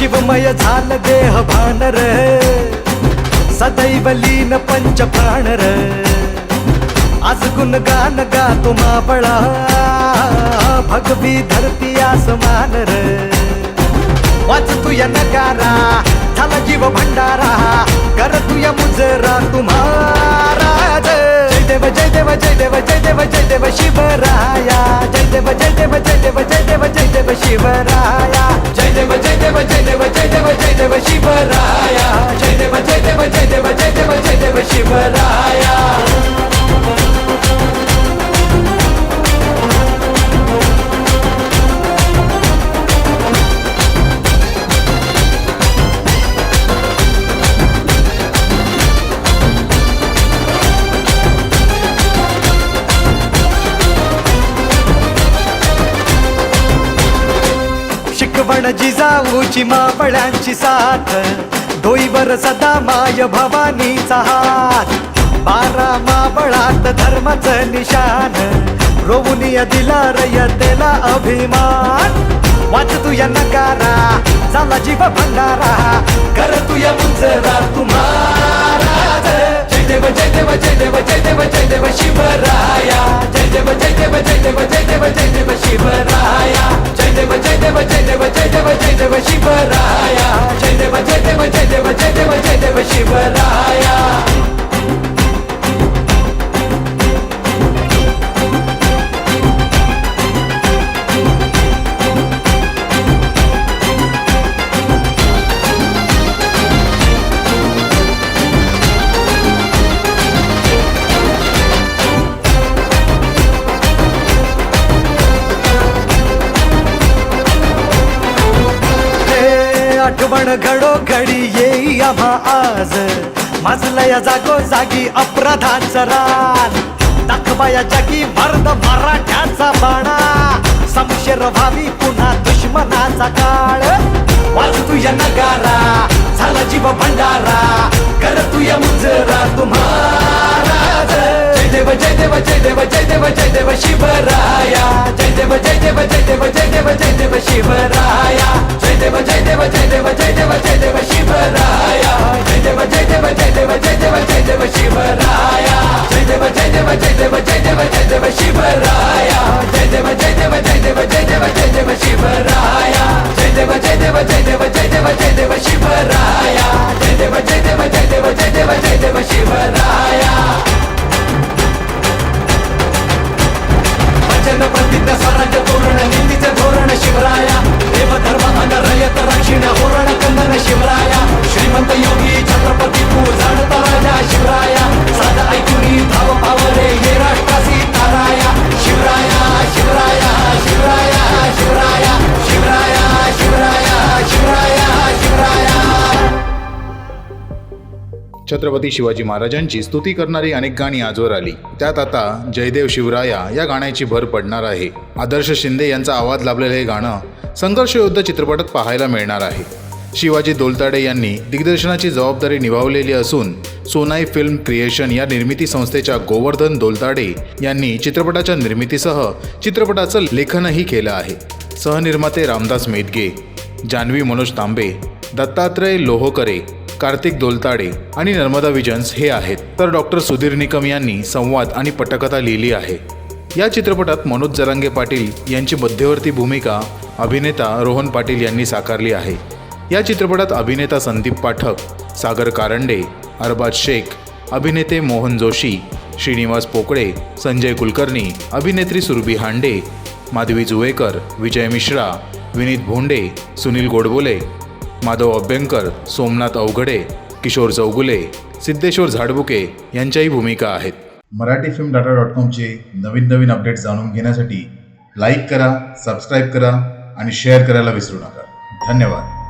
शिवमय झाल देह भानर. सदैव लीन पंच प्राण र. आज गुणगान गातो मावळा. भगवी धरती आसमान र. वाच तुया नकारा झाला जीव भंडारा कर तुया मुजरा तुम्हारा జయ దేవ శివరాయ జయ దేవ జయ దేవ జయ దేవ జయ దేవ జయ దేవ శివరాయ జయ దేవ జయ దేవ జయ దేవ జయ దేవ జయ దేవ శివరాయ జయ దేవ జయ దేవ జయ దేవ జయ దేవ జయ దేవ శివరాయ जय जिजाऊची मावळ्यांची साथ डोईवर सदा माय भवानीचा हात बारा मावळात धर्माचं निशान रोवुनिया दिला रयतेला अभिमान वाच तुया नकारा झाला जीव भंडारा कर तुया मुंजरा तुम्हारा जय देव जय देव जय देव जय देव जय देव शिवराया जय देव जय देव जय देव जय देव जय देव शिवराया जय देव जय देव जय జయ దేవ జయ దేవ శివరాయ. జయ దేవ జయ దేవ జయ దేవ జయ దేవ జయ దేవ శివరాయ. आठवण घडो घडी येई आम्हा आज. माजलं जागो जागी अपराधाचं रान. दाखवाया जागी मर्द मराठ्याचा बाणा. समशेर व्हावी पुन्हा दुश्मनाचा काळ. वाच तुझ्या नगारा झाला जीव भंडारा. कर तुया मुजरा तुम्हारा जय देव जय देव जय देव जय देव जय देव शिवराया. जय देव जय దేవరాయ జయ దేవ జయ దేవ జయ దేవ छत्रपती शिवाजी महाराजांची स्तुती करणारी अनेक गाणी आजवर आली. त्यात आता जयदेव शिवराया या गाण्याची भर पडणार आहे. आदर्श शिंदे यांचा आवाज लाभलेलं हे गाणं संघर्ष युद्ध चित्रपटात पाहायला मिळणार आहे. शिवाजी दोलताडे यांनी दिग्दर्शनाची जबाबदारी निभावलेली असून सोनाई फिल्म क्रिएशन या निर्मिती संस्थेच्या गोवर्धन दोलताडे यांनी चित्रपटाच्या निर्मितीसह चित्रपटाचं लेखनही केलं आहे. सहनिर्माते रामदास मेदगे जान्हवी मनोज तांबे दत्तात्रय लोहोकरे कार्तिक दोलताडे आणि नर्मदा विजन्स हे आहेत. तर डॉक्टर सुधीर निकम यांनी संवाद आणि पटकथा लिहिली आहे. या चित्रपटात मनोज जरांगे पाटील यांची मध्यवर्ती भूमिका अभिनेता रोहन पाटील यांनी साकारली आहे. या चित्रपटात अभिनेता संदीप पाठक सागर कारंडे अरबाज शेख अभिनेते मोहन जोशी श्रीनिवास पोकळे संजय कुलकर्णी अभिनेत्री सुरभी हांडे माधवी जुवेकर विजय मिश्रा विनीत भोंडे सुनील गोडबोले माधव अभ्यंकर सोमनाथ अवघडे किशोर चौगुले सिद्धेश्वर झाडबुके यांच्याही भूमिका आहेत. मराठी फिल्म डाटा डॉट कॉमचे नवीन नवीन अपडेट जाणून घेण्यासाठी लाईक करा सबस्क्राईब करा आणि शेअर करायला विसरू नका. धन्यवाद.